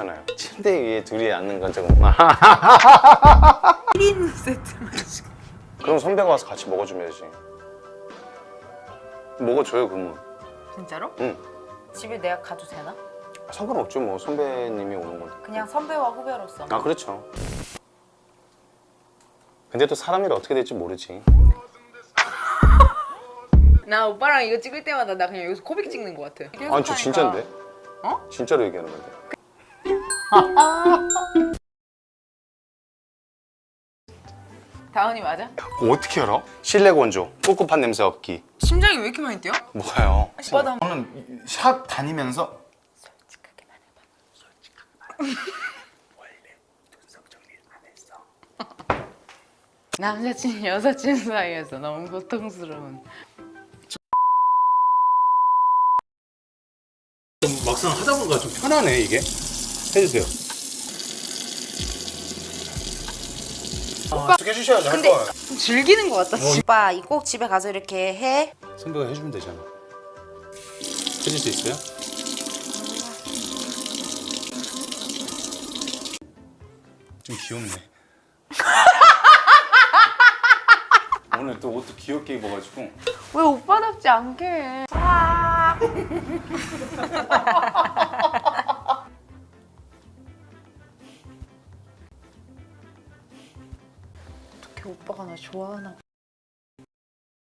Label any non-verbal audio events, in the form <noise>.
잖아요. 침대 위에 둘이 앉는 건 조금 1인 세트만 시켜. 그럼 선배가 와서 같이 먹어주면 되지. 먹어줘요 그러면. 진짜로? 응. 집에 내가 가도 되나? 상관없죠 뭐 선배님이 오는 건데. 그냥 선배와 후배로서. 아 그렇죠. 근데 또 사람이 어떻게 될지 모르지. <laughs> 나 오빠랑 이거 찍을 때마다 나 그냥 여기서 코빅 찍는 것 같아. 아니 저 진짜인데. 어? 진짜로 얘기하는 건데. <laughs> 다은이 맞아? 그거 어떻게 알아? 실내 건조, 꿉꿉한 냄새 없기. 심장이 왜 이렇게 많이 뛰어? 뭐가요? 오빠도 한 저는 샵 다니면서. <laughs> 남사친 여사친 사이에서 너무 고통스러운 막상 하다 보니까 좀 편하네 이게. 해주세요. 아, 어떻게 해주셔야죠 할 근데- 걸. 좀 즐기는 것 같다 오빠 이 꼭 집에 가서 이렇게 해 선배가 해주면 되잖아. 해줄 수 있어요? 좀 귀엽네. <laughs> 오늘 또 옷도 귀엽게 입어가지고 왜 오빠답지 않게 해 <laughs> 오빠가 나 좋아하나